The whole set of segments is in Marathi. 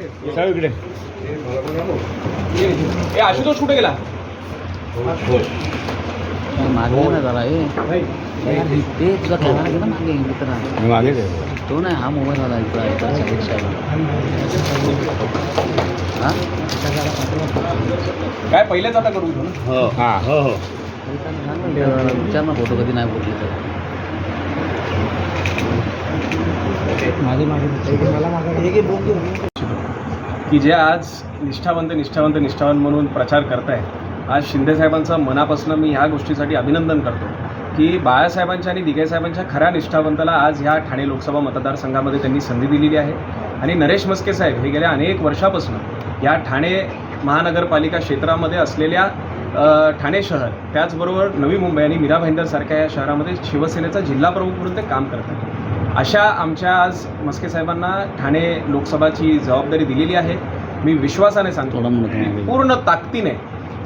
साहेब इकडे ए आशुतोष कुठे गेला? मागे ना जरा हे ते तुझा कॅमेरा गेला. मागे मित्रा तो नाही हा मोबाईल आला इकडं इकडं साईडला. हा? काय पहिलेच आता हो. हां. हो हो. विचार ना फोटो कधी नाही बोलले तर. माझे की जे आज निष्ठावंत निष्ठावंत निष्ठावंत म्हणून प्रचार करत आहेत आज शिंदेसाहेबांचं मनापासून मी ह्या गोष्टीसाठी अभिनंदन करतो की बाळासाहेबांच्या आणि दिघेसाहेबांच्या खऱ्या निष्ठावंताला आज ह्या ठाणे लोकसभा मतदारसंघामध्ये त्यांनी संधी दिलेली आहे. आणि नरेश मस्के साहेब हे गेल्या अनेक वर्षापासून या ठाणे महानगरपालिका क्षेत्रामध्ये असलेल्या ठाणे शहर त्याचबरोबर नवी मुंबई आणि मीरा भाईंदरसारख्या या शहरामध्ये शिवसेनेचा जिल्हा प्रमुख म्हणून ते काम करतात. अशा आमच्या आज मस्के साहेबांना ठाणे लोकसभाची जबाबदारी दिलेली आहे मी विश्वासाने सांगतो. पूर्ण ताकदीने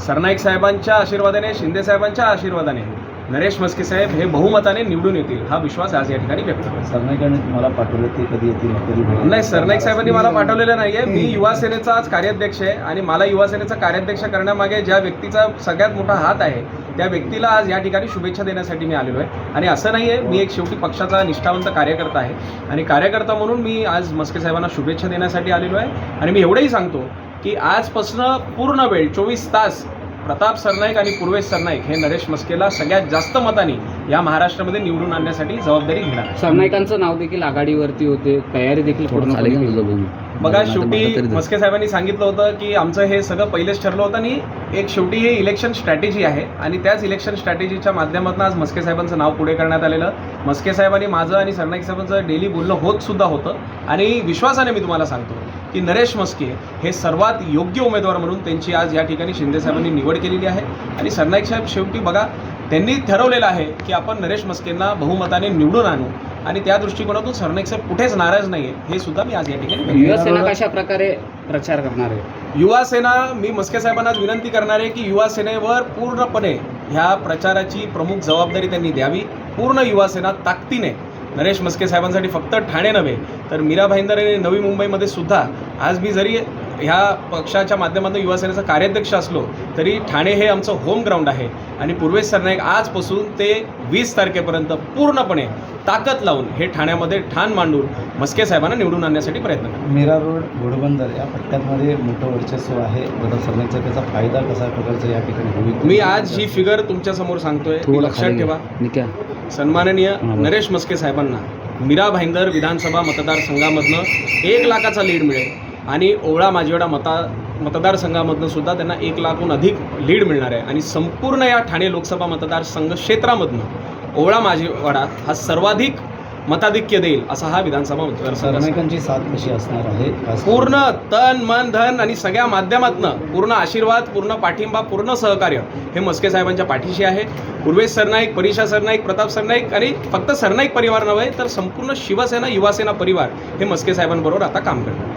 सरनाईक साहेबांच्या आशीर्वादाने शिंदे साहेबांच्या आशीर्वादाने नरेश मस्के साहेब हे बहुमताने निवडून येतील हा विश्वास आज या ठिकाणी व्यक्त करतो. सरनाईकांनी तुम्हाला पाठवलं ते कधी येतील कधी नाही सरनाईक साहेबांनी मला पाठवलेलं नाहीये. मी युवा सेनेचा आज कार्याध्यक्ष आहे आणि मला युवा सेनेचा कार्याध्यक्ष करण्यामागे ज्या व्यक्तीचा सगळ्यात मोठा हात आहे त्या व्यक्तीला आज या ठिकाणी शुभेच्छा देण्यासाठी मी आलेलो आहे. आणि असं नाही आहे मी एक शेवटी पक्षाचा निष्ठावंत कार्यकर्ता आहे. आणि कार्यकर्ता म्हणून मी आज मस्के साहेबांना शुभेच्छा देण्यासाठी आलेलो आहे. आणि मी एवढंही सांगतो की आजपासनं पूर्ण वेळ चोवीस तास प्रताप सरनाईक आणि पूर्वेश सरनाईक हे नरेश मस्केला सगळ्यात जास्त मतांनी या महाराष्ट्रामध्ये निवडून आणण्यासाठी जबाबदारी घेणार. सरनाईकांचं नाव देखील आघाडीवरती होते. तयारी देखील पूर्ण बघून बघा शेवटी मस्के साहेबांनी सांगितलं होतं की आमचं हे सगळं पहिलेच ठरलं होतं आणि एक शेवटी हे इलेक्शन स्ट्रॅटेजी आहे आणि त्याच इलेक्शन स्ट्रॅटेजीच्या माध्यमातून आज मस्के साहेबांचं नाव पुढे करण्यात आलेलं. मस्के साहेबांनी माझं आणि सरनाईक साहेबांचं डेली बोलणं होत सुद्धा होतं. आणि विश्वासाने मी तुम्हाला सांगतो. की नरेश मस्के हे सर्वात योग्य उमेदवार म्हणून त्यांची आज या ठिकाणी शिंदे साहेबांनी निवड केलेली आहे. आणि सरनाईक साहेब शेवटी बघा त्यांनी ठरवलेलं आहे की आपण नरेश मस्केंना बहुमताने निवडून आणू. आणि त्या दृष्टिकोनातून सरनाईक साहेब कुठेच नाराज नाही आहे हे सुद्धा मी आज या ठिकाणी व्यक्त युवा सेना कशा प्रकारे प्रचार करणार आहे? युवा सेना मी मस्के साहेबांना आज विनंती करणार आहे की युवा सेनेवर पूर्णपणे ह्या प्रचाराची प्रमुख जबाबदारी त्यांनी द्यावी. पूर्ण युवा सेना ताकदीने नरेश मस्के साहेबांसाठी फक्त ठाणे नव्हे तर मीरा भाईंदर यांनी नवी मुंबईमध्ये सुद्धा आज मी जरी ह्या पक्षाच्या माध्यमातून युवा सेनेचा कार्याध्यक्ष असलो तरी ठाणे हे आमचं होम ग्राउंड आहे. आणि पूर्वेश सरनाईक आजपासून ते वीस तारखेपर्यंत पूर्णपणे ताकद लावून हे ठाण्यामध्ये ठाण मांडून मस्के साहेबांना निवडून आणण्यासाठी प्रयत्न करतात. मीरा रोड घोडबंदर या पट्ट्यांमध्ये मोठं वर्चस्व आहे. सरनाईकचा त्याचा फायदा कसा प्रकारचा या ठिकाणी होईल? मी आज ही फिगर तुमच्यासमोर सांगतोय. लक्षात ठेवा. सन्माननीय. नरेश मस्के साहेबांना मीरा भाईंदर विधानसभा मतदारसंघामधनं एक लाखाचा लीड मिळेल. आणि ओवळा माजिवडा मता मतदारसंघामधनं सुद्धा त्यांना एक लाखहून अधिक लीड मिळणार आहे. आणि संपूर्ण या ठाणे लोकसभा मतदारसंघ क्षेत्रामधनं ओवळा माजिवाडा हा सर्वाधिक मताधिक्य देईल असा हा विधानसभा मतदारसंघ असेल. सरनाईकांची साथ कशी असणार आहे? पूर्ण तन मन धन आणि सगळ्या माध्यमातनं पूर्ण आशीर्वाद पूर्ण पाठिंबा पूर्ण सहकार्य हे मस्के साहेबांच्या पाठीशी आहे. पूर्वेश सरनाईक परीक्षा सरनाईक प्रताप सरनाईक आणि फक्त सरनाईक परिवार नव्हे तर संपूर्ण शिवसेना युवासेना परिवार हे मस्के साहेबांबरोबर आता काम करतात.